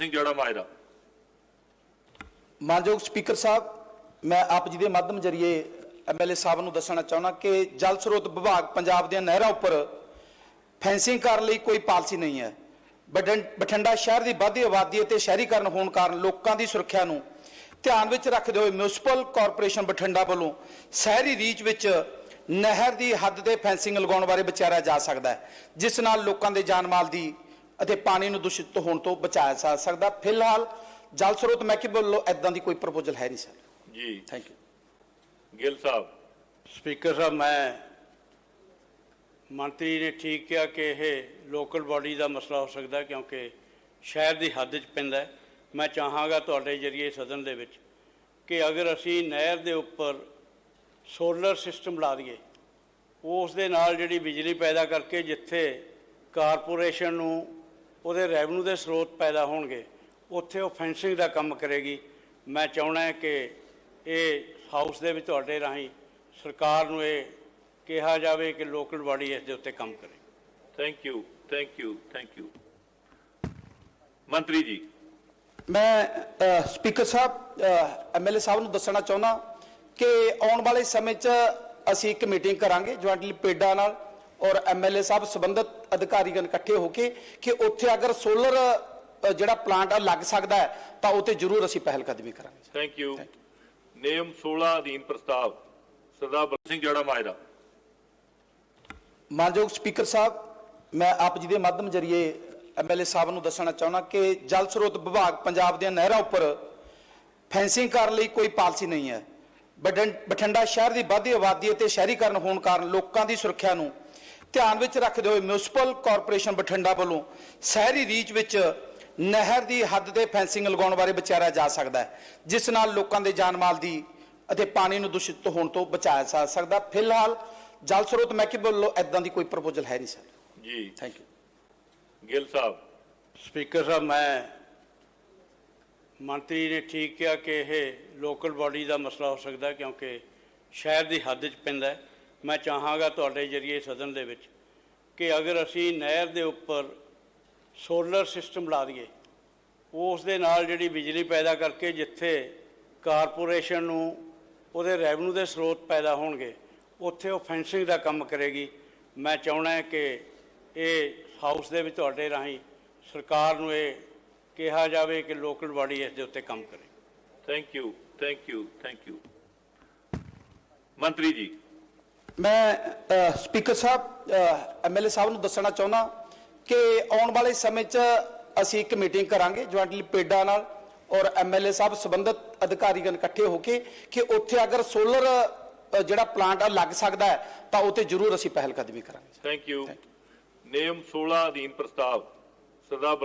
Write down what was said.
ਸਿੰਘ ਜੜਾ ਮਾਜਰਾ ਮਾਨਯੋਗ ਸਪੀਕਰ ਸਾਹਿਬ, ਮੈਂ ਆਪ ਜੀ ਦੇ ਮਾਧਿਅਮ ਜਰੀਏ ਐਮਐਲਏ ਸਾਹਿਬ ਨੂੰ ਦੱਸਣਾ ਚਾਹੁੰਦਾ ਕਿ ਜਲ ਸਰੋਤ ਵਿਭਾਗ ਪੰਜਾਬ ਦੀਆਂ ਨਹਿਰਾਂ ਉੱਪਰ ਫੈਂਸਿੰਗ ਕਰਨ ਲਈ ਕੋਈ ਪਾਲਿਸੀ ਨਹੀਂ ਹੈ। ਬਠਿੰ- ਬਠਿੰਡਾ ਸ਼ਹਿਰ ਦੀ ਵੱਧਦੀ ਆਬਾਦੀ ਅਤੇ ਸ਼ਹਿਰੀਕਰਨ ਹੋਣ ਕਾਰਨ ਲੋਕਾਂ ਦੀ ਸੁਰੱਖਿਆ ਨੂੰ ਧਿਆਨ ਵਿੱਚ ਰੱਖਦੇ ਹੋਏ ਮਿਊਨਿਸਪਲ ਕਾਰਪੋਰੇਸ਼ਨ ਬਠਿੰਡਾ ਵੱਲੋਂ ਸ਼ਹਿਰੀ ਰੀਚ ਵਿੱਚ ਨਹਿਰ ਦੀ ਹੱਦ ਤੇ ਫੈਂਸਿੰਗ ਲਗਾਉਣ ਬਾਰੇ ਵਿਚਾਰਿਆ ਜਾ ਸਕਦਾ ਹੈ, ਜਿਸ ਨਾਲ ਲੋਕਾਂ ਦੇ ਜਾਨ ਮਾਲ ਦੀ ਅਤੇ ਪਾਣੀ ਨੂੰ ਦੂਸ਼ਿਤ ਹੋਣ ਤੋਂ ਬਚਾਇਆ ਜਾ ਸਕਦਾ। ਫਿਲਹਾਲ ਜਲ ਸਰੋਤ ਮਹਿਕਮੇ ਵੱਲੋਂ ਐਦਾਂ ਦੀ ਕੋਈ ਪ੍ਰਪੋਜ਼ਲ ਹੈ ਨਹੀਂ ਸਰ। ਜੀ। Thank you Gill Sahib. Speaker Sahib ਮੈਂ ਮੰਤਰੀ ਨੇ ਠੀਕ ਕਿਹਾ ਕਿ ਇਹ ਲੋਕਲ ਬਾਡੀ ਦਾ ਮਸਲਾ ਹੋ ਸਕਦਾ ਕਿਉਂਕਿ ਸ਼ਹਿਰ ਦੀ ਹੱਦ 'ਚ ਪੈਂਦਾ। ਮੈਂ ਚਾਹਾਂਗਾ ਤੁਹਾਡੇ ਜਰੀਏ ਸਦਨ ਦੇ ਵਿੱਚ ਕਿ ਅਗਰ ਅਸੀਂ ਨਹਿਰ ਦੇ ਉੱਪਰ ਸੋਲਰ ਸਿਸਟਮ ਲਾ ਦਈਏ ਉਸ ਦੇ ਨਾਲ ਜਿਹੜੀ ਬਿਜਲੀ ਪੈਦਾ ਕਰਕੇ ਜਿੱਥੇ ਕਾਰਪੋਰੇਸ਼ਨ ਨੂੰ ਉਹਦੇ ਰੈਵਨਿਊ ਦੇ ਸਰੋਤ ਪੈਦਾ ਹੋਣਗੇ ਉੱਥੇ ਉਹ ਫੈਂਸਿੰਗ ਦਾ ਕੰਮ ਕਰੇਗੀ। ਮੈਂ ਚਾਹਣਾ ਹੈ ਕਿ ਇਹ ਹਾਊਸ ਦੇ ਵਿੱਚ ਤੁਹਾਡੇ ਰਾਹੀਂ ਸਰਕਾਰ ਨੂੰ ਇਹ ਕਿਹਾ ਜਾਵੇ ਕਿ ਲੋਕਲ ਬਾਡੀ ਇਸ ਦੇ ਉੱਤੇ ਕੰਮ ਕਰੇ। Thank you thank you thank you ਮੰਤਰੀ ਜੀ। ਮੈਂ ਸਪੀਕਰ ਸਾਹਿਬ ਐਮਐਲਏ ਸਾਹਿਬ ਨੂੰ ਦੱਸਣਾ ਚਾਹੁੰਦਾ ਕਿ ਆਉਣ ਵਾਲੇ ਸਮੇਂ 'ਚ ਅਸੀਂ ਇੱਕ ਮੀਟਿੰਗ ਕਰਾਂਗੇ ਜੁਆਇੰਟਲੀ ਪੇਡਾ ਨਾਲ। ਔਰ ਐਮਐਲਏ ਸਾਹਿਬ ਸੰਬੰਧਿਤ ਅਧਿਕਾਰੀਗਣ ਇਕੱਠੇ ਹੋ ਕੇ ਕਿ ਉੱਥੇ ਅਗਰ ਸੋਲਰ ਜਿਹੜਾ ਪਲਾਂਟ ਆ ਲੱਗ ਸਕਦਾ ਹੈ ਤਾਂ ਉੱਥੇ ਜ਼ਰੂਰ ਅਸੀਂ ਪਹਿਲ ਕਦਮੀ ਕਰਾਂਗੇ। ਥੈਂਕ ਯੂ ਨਿਯਮ 16 ਅਧੀਨ ਪ੍ਰਸਤਾਵ ਸਰਦਾਰ ਬਲਵੰਤ ਸਿੰਘ ਜੜਾ ਮਾਜਰਾ। ਮਾਨਯੋਗ ਸਪੀਕਰ ਸਾਹਿਬ ਮੈਂ ਆਪ ਜੀ ਦੇ ਮਾਧਿਅਮ ਜਰੀਏ ਐਮਐਲਏ ਸਾਹਿਬ ਨੂੰ ਦੱਸਣਾ ਚਾਹੁੰਦਾ ਕਿ ਜਲ ਸਰੋਤ ਵਿਭਾਗ ਪੰਜਾਬ ਦੀਆਂ ਨਹਿਰਾਂ ਉੱਪਰ ਫੈਂਸਿੰਗ ਕਰਨ ਲਈ ਕੋਈ ਪਾਲਿਸੀ ਨਹੀਂ ਹੈ। ਬਠਿੰ- ਬਠਿੰਡਾ ਸ਼ਹਿਰ ਦੀ ਵੱਧਦੀ ਆਬਾਦੀ ਅਤੇ ਸ਼ਹਿਰੀਕਰਨ ਹੋਣ ਕਾਰਨ ਲੋਕਾਂ ਦੀ ਸੁਰੱਖਿਆ ਨੂੰ ਧਿਆਨ ਵਿੱਚ ਰੱਖਦੇ ਹੋਏ ਮਿਊਨਿਸਪਲ ਕਾਰਪੋਰੇਸ਼ਨ ਬਠਿੰਡਾ ਵੱਲੋਂ ਸ਼ਹਿਰੀ ਰੀਚ ਵਿੱਚ ਨਹਿਰ ਦੀ ਹੱਦ ਤੇ ਫੈਂਸਿੰਗ ਲਗਾਉਣ ਬਾਰੇ ਵਿਚਾਰਿਆ ਜਾ ਸਕਦਾ ਹੈ ਜਿਸ ਨਾਲ ਲੋਕਾਂ ਦੇ ਜਾਨ ਮਾਲ ਦੀ ਅਤੇ ਪਾਣੀ ਨੂੰ ਦੂਸ਼ਿਤ ਹੋਣ ਤੋਂ ਬਚਾਇਆ ਜਾ ਸਕਦਾ ਫਿਲਹਾਲ ਜਲ ਸਰੋਤ ਮਹਿਕਮੇ ਵੱਲੋਂ ਐਦਾਂ ਦੀ ਕੋਈ ਪ੍ਰਪੋਜ਼ਲ ਹੈ ਨਹੀਂ ਸਰ। ਜੀ। Thank you Gill Sahib. Speaker Sahib ਮੈਂ ਮੰਤਰੀ ਨੇ ਠੀਕ ਕਿਹਾ ਕਿ ਇਹ ਲੋਕਲ ਬਾਡੀ ਦਾ ਮਸਲਾ ਹੋ ਸਕਦਾ ਕਿਉਂਕਿ ਸ਼ਹਿਰ ਦੀ ਹੱਦ 'ਚ ਪੈਂਦਾ ਹੈ। ਮੈਂ ਚਾਹਾਂਗਾ ਤੁਹਾਡੇ ਜਰੀਏ ਸਦਨ ਦੇ ਵਿੱਚ ਕਿ ਅਗਰ ਅਸੀਂ ਨਹਿਰ ਦੇ ਉੱਪਰ ਸੋਲਰ ਸਿਸਟਮ ਲਾ ਦਈਏ, ਉਸ ਦੇ ਨਾਲ ਜਿਹੜੀ ਬਿਜਲੀ ਪੈਦਾ ਕਰਕੇ ਜਿੱਥੇ ਕਾਰਪੋਰੇਸ਼ਨ ਨੂੰ, ਉਹਦੇ ਰੈਵਨਿਊ ਦੇ ਸਰੋਤ ਪੈਦਾ ਹੋਣਗੇ, ਉੱਥੇ ਉਹ ਫੈਂਸਿੰਗ ਦਾ ਕੰਮ ਕਰੇਗੀ। ਮੈਂ ਚਾਹਣਾ ਕਿ ਇਹ ਹਾਊਸ ਦੇ ਵਿੱਚ ਤੁਹਾਡੇ ਰਾਹੀਂ ਸਰਕਾਰ ਨੂੰ ਇਹ ਕਿਹਾ ਜਾਵੇ ਕਿ ਲੋਕਲ ਬਾਡੀ ਇਸ ਦੇ ਉੱਤੇ ਕੰਮ ਕਰੇ। Thank you thank you thank you ਮੰਤਰੀ ਜੀ। ਮੈਂ ਸਪੀਕਰ ਸਾਹਿਬ ਐਮਐਲਏ ਸਾਹਿਬ ਨੂੰ ਦੱਸਣਾ ਚਾਹੁੰਦਾ ਕਿ ਆਉਣ ਵਾਲੇ ਸਮੇਂ 'ਚ ਅਸੀਂ ਇੱਕ ਮੀਟਿੰਗ ਕਰਾਂਗੇ ਜੁਆਇੰਟਲੀ ਪੇਡਾ ਨਾਲ ਔਰ ਐਮਐਲਏ ਸਾਹਿਬ ਸੰਬੰਧਿਤ ਅਧਿਕਾਰੀਗਣ ਇਕੱਠੇ ਹੋ ਕੇ ਕਿ ਉੱਥੇ ਅਗਰ ਸੋਲਰ ਜਿਹੜਾ ਪਲਾਂਟ ਆ ਲੱਗ ਸਕਦਾ ਹੈ, ਤਾਂ ਉੱਥੇ ਜ਼ਰੂਰ ਅਸੀਂ ਪਹਿਲ ਕਦਮੀ ਕਰਾਂਗੇ। ਥੈਂਕ ਯੂ ਨਿਯਮ 16 ਅਧੀਨ ਪ੍ਰਸਤਾਵ, ਸਰਦਾਰ